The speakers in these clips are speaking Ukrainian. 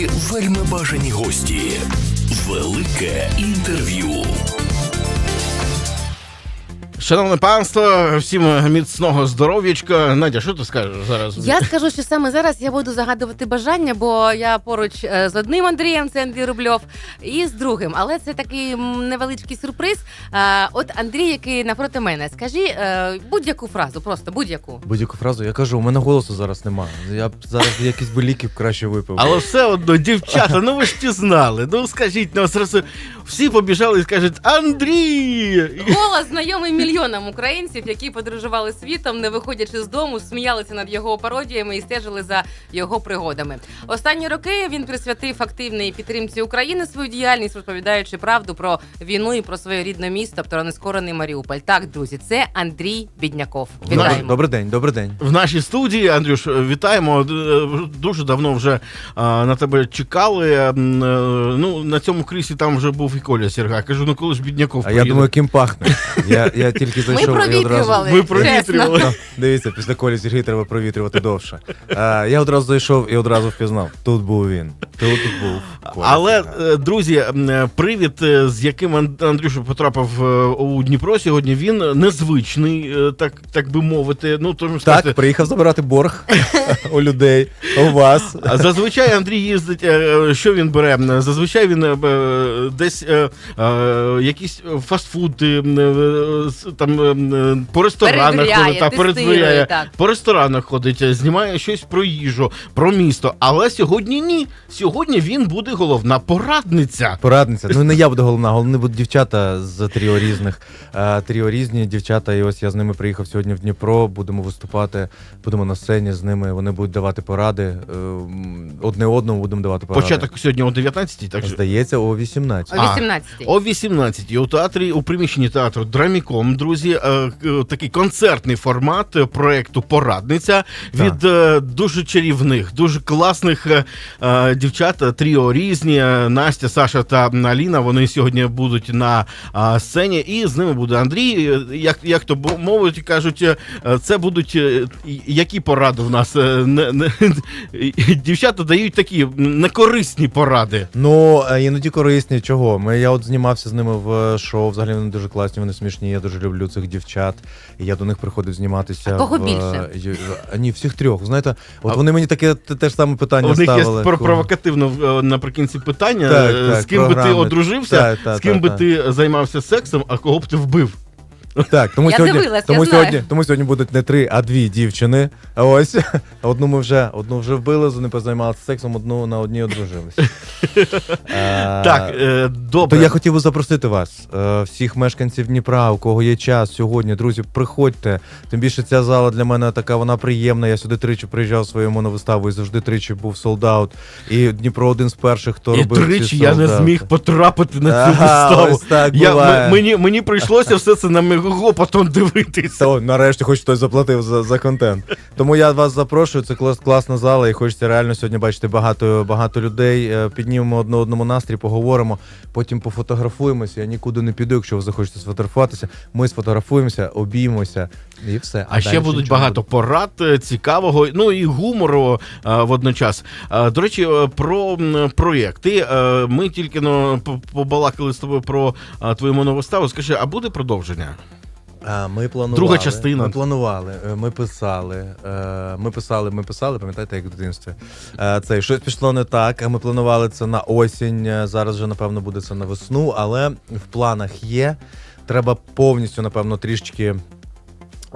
Вельми бажані гості. Велике інтерв'ю. Шановне панство, всім міцного здоров'ячка. Надя, що ти скажеш зараз? Я скажу, що саме зараз я буду загадувати бажання, бо я поруч е, з одним Андрієм, це Андрій Рубльов, і з другим. Але це такий невеличкий сюрприз. Е, От Андрій, який навпроти мене, скажи е, будь-яку фразу, просто будь-яку. Будь-яку фразу. Я кажу, у мене голосу зараз немає. Я б зараз якісь би ліків краще випив. Але все одно, дівчата, ну ви ж ті знали. Ну скажіть, ну зразу всі побіжали і скажуть Андрій! Голос знайомий мільйонам українців, які подорожували світом, не виходячи з дому, сміялися над його пародіями і стежили за його пригодами. Останні роки він присвятив активній підтримці України свою діяльність, розповідаючи правду про війну і про своє рідне місто, про нескорений Маріуполь. Так, друзі, це Андрій Бідняков. Вітаємо. Добрий день, добрий день. В нашій студії, Андрюш, вітаємо. Дуже давно вже а, на тебе чекали. Е, Ну, на цьому крісі там вже був і Коля Серга. Кажу, ну коли ж бідняков А приїде? я думаю, ким пахне. Я, я тільки Ми зайшов і одразу. провітрювали. Чесно. провітрювали. Ну, дивіться, після колі Сергій треба провітрювати довше. А, я одразу зайшов і одразу впізнав. Тут був він. Тут був. Коля Але, е, друзі, м, е, привід, е, з яким Ан- Андрюша потрапив е, у Дніпро сьогодні, він незвичний, е, так, так би мовити. Ну, тому що Так, приїхав забирати борг у людей, у вас. А Зазвичай Андрій їздить. е, Що він бере? Зазвичай він е, б- десь е, е, якісь фастфуди е, з- там е, по ресторанах Перевіряє, ходить, та, тестує, перевіряє, так. по ресторанах ходить, е, знімає щось про їжу, про місто. Але сьогодні ні. Сьогодні він буде головна порадниця. Порадниця. Ну не я буду головна, головні будуть дівчата з тріо різних. Е, Тріо різні дівчата, і ось я з ними приїхав сьогодні в Дніпро. Будемо виступати, будемо на сцені з ними. Вони будуть давати поради. е, Одне одному будемо давати поради. Початок сьогодні о 19 так що Здається, о 18. О А, 18-й. О 18 у театрі у приміщенні театру Драміком, друзі, е, е, такий концертний формат проекту Порадниця від е, дуже чарівних, дуже класних дівчат. Тріо різні. Настя, Саша та Аліна. Вони сьогодні будуть на сцені, і з ними буде Андрій. Як, як то мовить, кажуть, це будуть які поради в нас? Дівчата дають такі некорисні поради. Ну, іноді корисні. Чого? Ми, я от знімався з ними в шоу. Взагалі вони дуже класні, вони смішні. Я дуже люблю цих дівчат. І я до них приходив зніматися. А кого в, е, більше? ю- ні, всіх трьох. Знаєте, от А- вони мені таке те, те ж саме питання У них є ставили. про провокативно е, наприкінці питання: Так, е, так, з ким би ти програми. одружився, Так, так, з ким так, би так. ти займався сексом, а кого б ти вбив. Так, тому Я сьогодні, дивилась, я тому знаю. сьогодні, тому сьогодні будуть не три, а дві дівчини. Ось одну ми вже одну вже вбили, з ними позаймалися сексом, одну на одній одружились. Е, Так, е, То добре. я хотів би запросити вас, е, всіх мешканців Дніпра, у кого є час сьогодні, друзі, приходьте. Тим більше ця зала для мене така, вона приємна. Я сюди тричі приїжджав своєму на виставу і завжди тричі був солдат. І Дніпро один з перших, хто І робив. ці тричі я не зміг потрапити на цю Ага, виставу. ось так я, буває. м- мені, мені прийшлося все це на мегого потім дивитися. Та, о, нарешті хоч хтось заплатив за, за контент. Тому я вас запрошую. Це клас, класна зала, і хочеться реально сьогодні бачити багато, багато людей. Е, Піднімемо одне одному настрій, поговоримо, потім пофотографуємося. Я нікуди не піду, якщо ви захочете сфотографуватися. Ми сфотографуємося, обіймося і все. А ще будуть багато порад е, цікавого, ну і гумору е, водночас. Е, До речі, про проєкти. Ми тільки ну, по- побалакали з тобою про е, твою моновиставу. Скажи, а буде продовження? А, ми планували. Друга частина. Ми планували, е, ми писали. е, Ми писали, ми писали, пам'ятаєте, як в дитинстві. Е, Це щось пішло не так. Ми планували це на осінь. е, Зараз вже, напевно, буде це на весну, але в планах є. Треба повністю, напевно, трішечки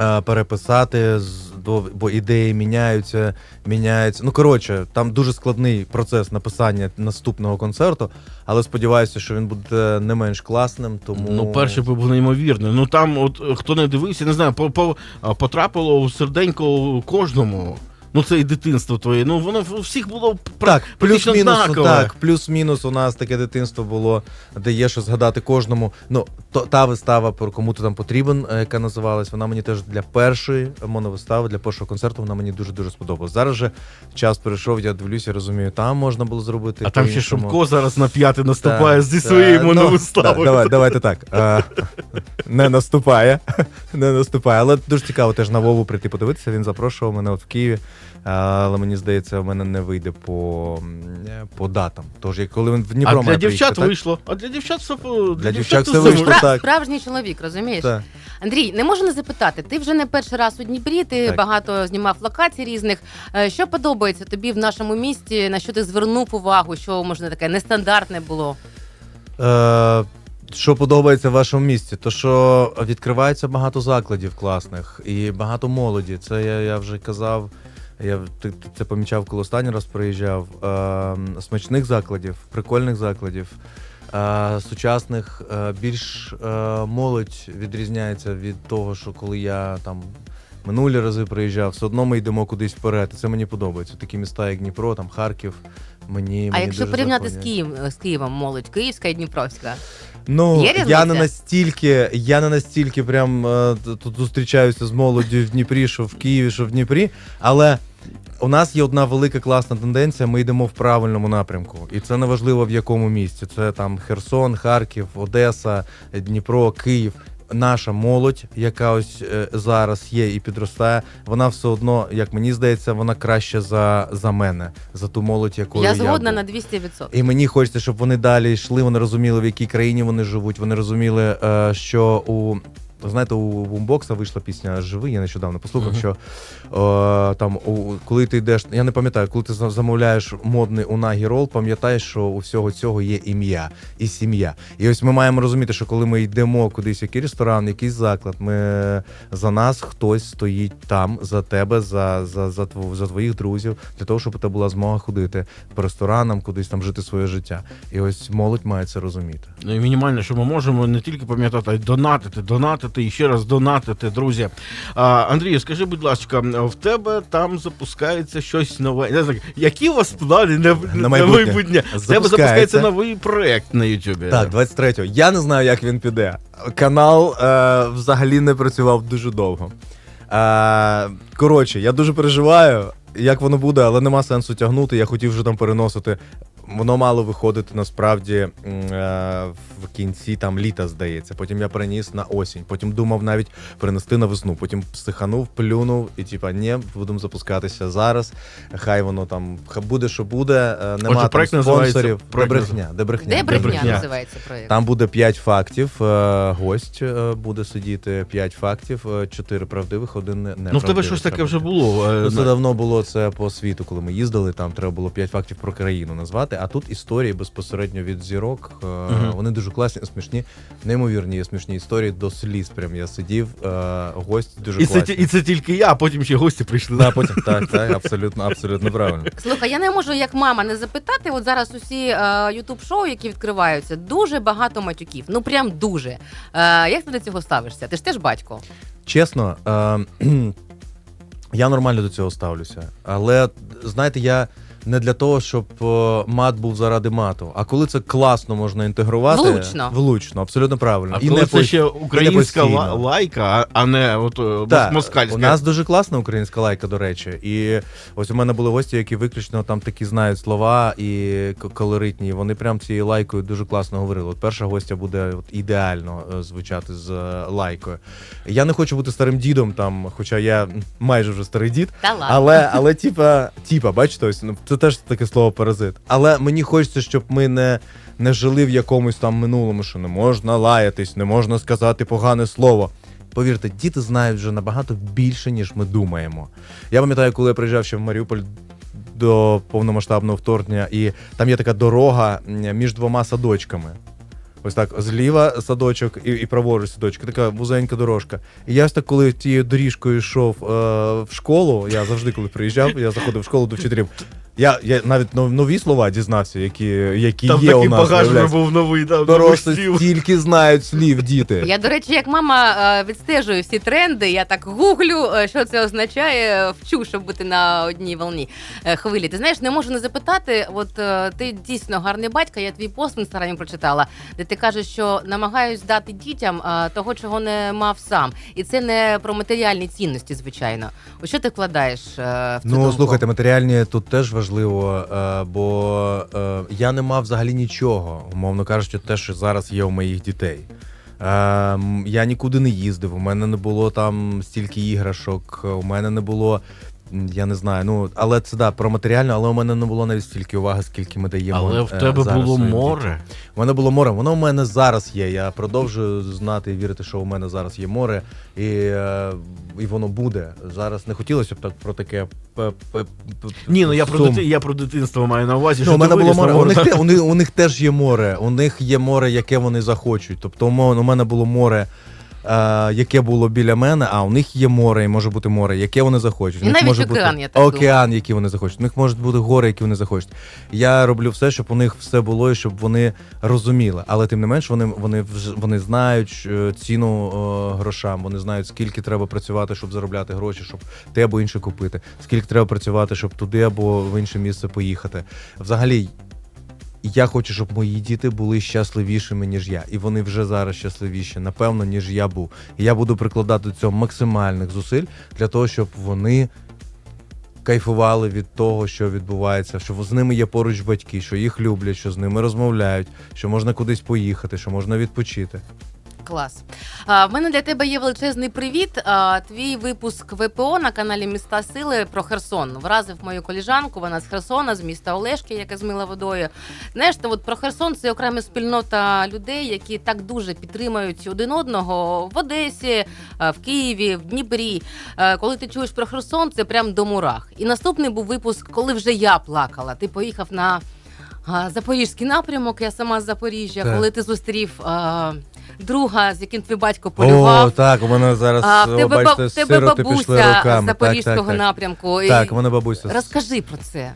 е, переписати, з- бо- бо ідеї міняються, міняються. Ну, коротше, там дуже складний процес написання наступного концерту, але сподіваюся, що він буде не менш класним. Тому Ну, перший був неймовірний. Ну там, от хто не дивився, не знаю, по, по, потрапило у серденько кожному. Ну, це і дитинство твоє. Ну, воно у всіх було Так, плюс-мінус, ну, так, плюс-мінус у нас таке дитинство було, де є що згадати кожному. Ну, то, та вистава, про кому ти там потрібен, е, яка називалась, вона мені теж для першої моновистави, для першого концерту, вона мені дуже-дуже сподобалась. Зараз же час прийшов, я дивлюся, розумію, там можна було зробити. А там ще. Шумко зараз на п'яти наступає зі своєю ну, моновиставою. да, Давай, давайте так. Не наступає. не наступає. Але дуже цікаво теж на Вову прийти подивитися. Він запрошував мене от в Києві. Але мені здається, в мене не вийде по, по датам. Тож, як коли він в Дніпро А для дівчат приїхати, так? вийшло. А для дівчат все по- Для дівчат все вийшло. Спра- так. Справжній чоловік, розумієш? Так. Андрій, не можу не запитати. Ти вже не перший раз у Дніпрі, ти Так. багато знімав локацій різних. Е, Що подобається тобі в нашому місті? На що ти звернув увагу? Що можна таке нестандартне було? Е, що подобається в вашому місті? То що відкривається багато закладів класних і багато молоді. Це я, я вже казав. Я ти, ти це помічав, коли останній раз приїжджав. Е, смачних закладів, прикольних закладів, е, сучасних, е, більш е, молодь відрізняється від того, що коли я там минулі рази приїжджав, все одно ми йдемо кудись вперед. І це мені подобається. Такі міста, як Дніпро, там Харків. Мені, а мені якщо дуже порівняти з. Києвом, з Києвом молодь, Київська і Дніпровська? Ну, Є я не настільки, я не настільки прям е, тут зустрічаюся з молоддю в Дніпрі, що в Києві, що в Дніпрі. Але у нас є одна велика класна тенденція. Ми йдемо в правильному напрямку. І це не важливо в якому місті. Це там Херсон, Харків, Одеса, Дніпро, Київ. Наша молодь, яка ось е, зараз є і підростає, вона все одно, як мені здається, вона краще за, за мене, за ту молодь, якою я, Я згодна був. на 200%. І мені хочеться, щоб вони далі йшли, вони розуміли, в якій країні вони живуть. Вони розуміли, е, що у. Знаєте, у бумбокса вийшла пісня Живий, я нещодавно послухав, Мгм. що е, там, у, коли ти йдеш, я не пам'ятаю, коли ти замовляєш модний унагі рол, пам'ятаєш, що у всього цього є ім'я і сім'я. І ось ми маємо розуміти, що коли ми йдемо кудись, який ресторан, якийсь заклад, ми за нас хтось стоїть там, за тебе, за, за, за, за твоїх друзів, для того, щоб у тебе була змога ходити по ресторанам, кудись там жити своє життя. І ось молодь має це розуміти. Ну, і мінімальне, що ми можемо не тільки пам'ятати, а й донатити, донатити і ще раз донатити, друзі. А, Андрію, скажи, будь ласка, в тебе там запускається щось нове. Не знаю, які у вас плани на, на майбутнє? майбутнє? В тебе Запускається. запускається новий проект на Ютубі. Так, 23-го. Я не знаю, як він піде. Канал е, взагалі не працював дуже довго. Е, коротше, я дуже переживаю, як воно буде, але нема сенсу тягнути. Я хотів вже там переносити. Воно мало виходити насправді е, в кінці там літа, здається. Потім я переніс на осінь. Потім думав навіть перенести на весну. Потім психанув, плюнув і типа, ні, будемо запускатися зараз. Хай воно там буде, що буде. Е, Нема Отже, там проект спонсорів. Де проект брехня, де брехня. Де брехня називається проєкт? Там буде 5 фактів. е, Гость буде сидіти 5 фактів, 4 правдивих, один не Ну, в тебе щось таке вже було. Ну, це давно було це по світу, коли ми їздили. Там треба було 5 фактів про країну назвати. А тут історії безпосередньо від зірок. е, Мгм. Вони дуже класні, смішні, неймовірні, смішні історії до сліз. Прям я сидів. е, Гость дуже І це, і це тільки я, а потім ще гості прийшли. Да, потім так, так, абсолютно, абсолютно правильно. Слухай, я не можу як мама не запитати. От зараз усі ютуб шоу, які відкриваються, дуже багато матюків. Ну прям дуже. Е, як ти до цього ставишся? Ти ж теж батько. Чесно, е, я нормально до цього ставлюся. Але знаєте, я не для того, щоб е, мат був заради мату. А коли це класно можна інтегрувати, Влучно. влучно, абсолютно правильно. А коли це по- ще українська постійно. лайка, а- а не от е, Так, москальська. у нас дуже класна українська лайка, до речі. І ось у мене були гості, які виключно там такі знають слова і к- колоритні. Вони прям цією лайкою дуже класно говорили. От перша гостя буде от ідеально е, звучати з е, лайкою. Я не хочу бути старим дідом, там, хоча я м, майже вже старий дід. Та ладно. Але, але типа, типа, бачите, ось ну, це теж таке слово паразит. Але мені хочеться, щоб ми не, не жили в якомусь там минулому, що не можна лаятись, не можна сказати погане слово. Повірте, діти знають вже набагато більше, ніж ми думаємо. Я пам'ятаю, коли я приїжджав ще в Маріуполь до повномасштабного вторгнення, і там є така дорога між двома садочками. Ось так, зліва садочок і, і праворуч садочок, така вузенька дорожка. І я ось так, коли тією доріжкою йшов е, в школу, я завжди, коли приїжджав, я заходив в школу до вчителів. Я, я навіть нов- нові слова дізнався, які, які Там є у такий нас. багаж вже виявляється. був новий, да, Просто стільки знають слів діти. Я, до речі, як мама е, відстежую всі тренди, я так гуглю, е, що це означає, вчу, щоб бути на одній волні е, хвилі. Ти знаєш, не можу не запитати. От ти дійсно гарний батько, я твій пост в інстаграмі прочитала, де ти кажеш, що намагаюсь дати дітям того, чого не мав сам. І це не про матеріальні цінності, звичайно. Ось що ти вкладаєш в цю Ну, думку? слухайте, матеріальні тут теж важливо, е, бо е, я не мав взагалі нічого, умовно кажучи, те, що зараз є у моїх дітей. я нікуди не їздив, у мене не було там стільки іграшок, у мене не було. Я не знаю, ну але це да про матеріально, але у мене не було навіть стільки уваги, скільки ми даємо. Але в е, тебе зараз було море. У мене було море, воно у мене зараз є. Я продовжую знати і вірити, що у мене зараз є море, і, е, і воно буде. Зараз не хотілося б так про таке. Ні, ну я про дити, я про дитинство маю на увазі. Ну, що у мене було море. У них, у, них, у них теж є море. У них є море, яке вони захочуть. Тобто, у мене було море. Е, яке було біля мене, а у них є море, і може бути море, яке вони захочуть. У них навіть може океан, бути я так океан, який вони захочуть. У них можуть бути гори, які вони захочуть. Я роблю все, щоб у них все було і щоб вони розуміли. Але тим не менш, вони, вони, вони знають е, ціну е, грошам, вони знають, скільки треба працювати, щоб заробляти гроші, щоб те або інше купити, скільки треба працювати, щоб туди або в інше місце поїхати. Взагалі, я хочу, щоб мої діти були щасливішими, ніж я. І вони вже зараз щасливіші, напевно, ніж я був. І я буду прикладати до цього максимальних зусиль для того, щоб вони кайфували від того, що відбувається, що з ними є поруч батьки, що їх люблять, що з ними розмовляють, що можна кудись поїхати, що можна відпочити. Клас. В мене для тебе є величезний привіт. Твій випуск ВПО на каналі Міста Сили про Херсон вразив мою коліжанку. Вона з Херсона, з міста Олешки, яке змила водою. Знаєш, то от про Херсон це окрема спільнота людей, які так дуже підтримують один одного в Одесі, в Києві, в Дніпрі. Коли ти чуєш про Херсон, це прям до мурах. І наступний був випуск, коли вже я плакала. Ти поїхав на. А, Запорізький напрямок, я сама з Запоріжжя, Так. коли ти зустрів а, друга, з яким твій батько полював. О, так, у мене зараз а, в о, тебе, ба- бачите, в тебе сироти пішли бабуся руками. Запорізького так, так, так. напрямку. І Так, у мене бабуся. Розкажи про це.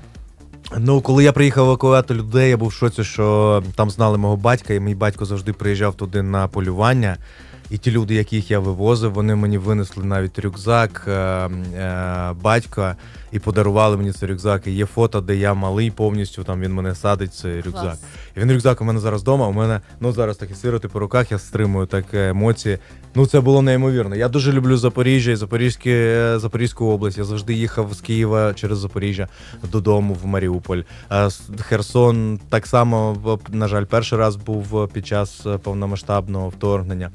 Ну, коли я приїхав евакуювати людей, я був в шоці, що там знали мого батька, і мій батько завжди приїжджав туди на полювання. І ті люди, яких я вивозив, вони мені винесли навіть рюкзак е, е, батька і подарували мені цей рюкзак. І є фото, де я малий повністю, там він мене садить цей рюкзак. Клас. І він рюкзак у мене зараз вдома. У мене ну зараз такі сироти по руках, я стримую так е, емоції. Ну це було неймовірно. Я дуже люблю Запоріжжя і Запорізьке, е, Запорізьку область. Я завжди їхав з Києва через Запоріжжя додому в Маріуполь. Херсон так само, на жаль, перший раз був під час е, повномасштабного вторгнення.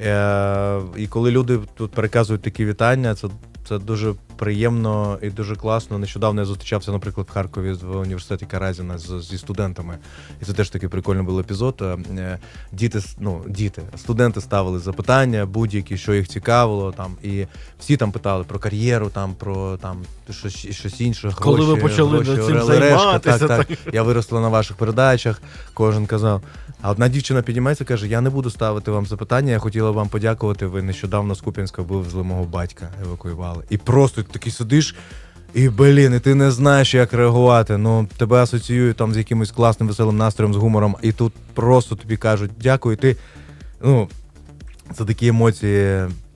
Е, і коли люди тут переказують такі вітання, це. Це дуже приємно і дуже класно. Нещодавно я зустрічався, наприклад, в Харкові в університеті Каразіна з, зі студентами. І це теж такий прикольний був епізод. Е, е, Діти, ну, діти, студенти ставили запитання, будь-які, що їх цікавило. Там, і всі там питали про кар'єру, там, про там, щось, щось інше. Коли ви почали гроші, цим решка. займатися, Так, так. Я виросла на ваших передачах, кожен казав. А одна дівчина піднімається і каже: Я не буду ставити вам запитання, я хотіла вам подякувати. Ви нещодавно з Куп'янська вивезли мого батька, евакуювали. І просто такий сидиш. І блін, і ти не знаєш, як реагувати. Ну тебе асоціюють там з якимось класним веселим настроєм, з гумором, і тут просто тобі кажуть дякую. І ти ну це такі емоції.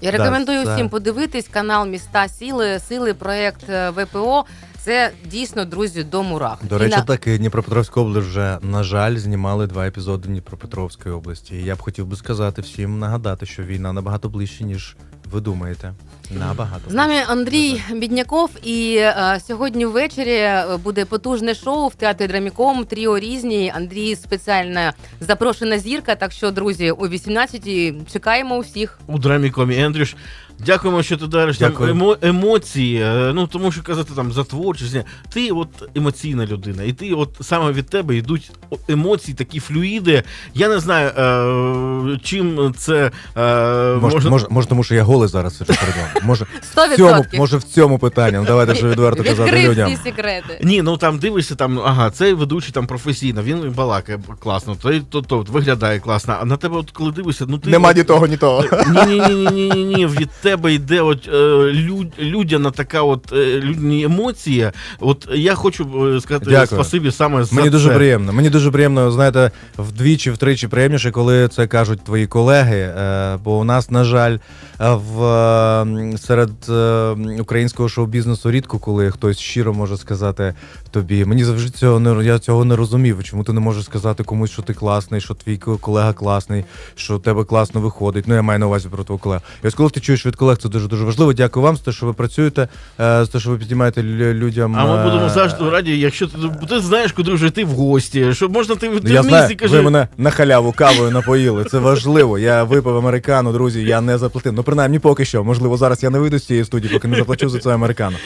Я Да, рекомендую це- всім подивитись канал Міста Сили, Сили, проект е, ВПО. Це дійсно, друзі, до мурах. До речі, на- так і Дніпропетровська область вже, на жаль, знімали два епізоди Дніпропетровської області. І я б хотів би сказати всім нагадати, що війна набагато ближче, ніж ви думаєте. Набагато. З нами. Андрій Бідняков, і е, сьогодні ввечері е, буде потужне шоу в театрі Драміком. Тріо різні. Андрій спеціальна запрошена зірка. Так що, друзі, о 18-й чекаємо усіх. у драмікомі. Ендрюш, дякуємо, що ти дариш нам Дякую. емо, емоції. е, Ну тому що казати там за творчість. Ти от емоційна людина, і ти, от саме від тебе йдуть емоції, такі флюїди. Я не знаю, е, чим це е, Може, можна. може, може, тому що я голий зараз сиджу перед вами. Може, Сто в цьому, може, в цьому питанні. Ну, давайте вже відверто казати Відкрив людям. всі секрети. Ні, ну там дивишся, там ага, цей ведучий там професійно, він балакає класно, той то, то виглядає класно. А на тебе, от коли дивишся, ну ти Нема от- ні того, ні того. Ні, ні, ні, ні, ні, ні. Від тебе йде от е, люд, людяна така от е, людні емоції. От я хочу е, сказати Дякую. спасибі саме за Мені дуже це. приємно. Мені дуже приємно, знаєте, вдвічі, втричі приємніше, коли це кажуть твої колеги. Е, бо у нас, на жаль, е, в в е, серед е, українського шоу-бізнесу рідко, коли хтось щиро може сказати тобі. Мені завжди цього не я цього не розумів. Чому ти не можеш сказати комусь, що ти класний, що твій ко- колега класний, що у тебе класно виходить. Ну я маю на увазі про твого колегу. І ось коли ти чуєш від колег, це дуже дуже важливо. Дякую вам за те, що ви працюєте, е, за те, що ви піднімаєте лю- людям. А ми е, будемо завжди раді, якщо ти, ти знаєш, куди вже йти в гості, що можна ти, ти Я в місті кажи. ви мене на халяву кавою напоїли. Це важливо. Я випив американу, друзі. Я не заплатив. Ну, принаймні, поки що. Можливо, зараз я не вийду з цієї студії, поки не заплачу за це американо.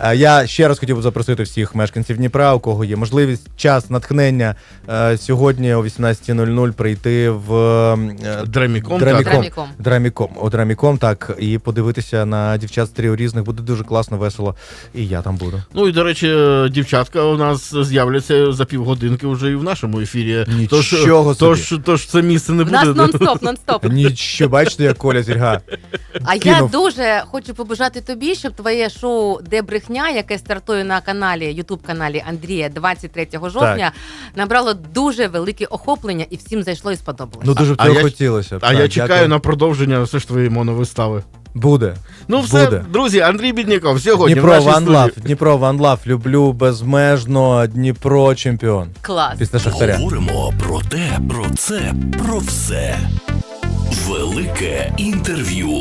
Е, Я ще раз хотів би запросити всіх мешканців Дніпра, у кого є можливість, час, натхнення е, сьогодні о 18.00 прийти в е, Драміком, Драміком. так. Драміком. Драміком. О, Драміком, так, і подивитися на дівчат з тріо різних. Буде дуже класно, весело. І я там буду. Ну і до речі, дівчатка у нас з'являться за півгодинки вже і в нашому ефірі. Тож, собі. тож, тож це місце не В нас буде. нон-стоп, нон-стоп. Нічого, бачите, як Коля Зільга. А я дуже хочу побажати тобі, щоб твоє шоу Де брехня, яке стартує на каналі, Ютуб каналі Андрія 23 жовтня, набрало дуже велике охоплення і всім зайшло і сподобалось. Ну дуже б А цього я- хотілося. б. А Так, я чекаю дякую. на продовження все ж твоєї моновистави. Буде. Ну все, Буде. друзі, Андрій Бідніков сьогодні в Дніпро нашій Love, студії. Дніпро Love, люблю безмежно, Дніпро чемпіон. Клас. Після Шахтаря. Говоримо про те, про це, про все. Велике інтерв'ю.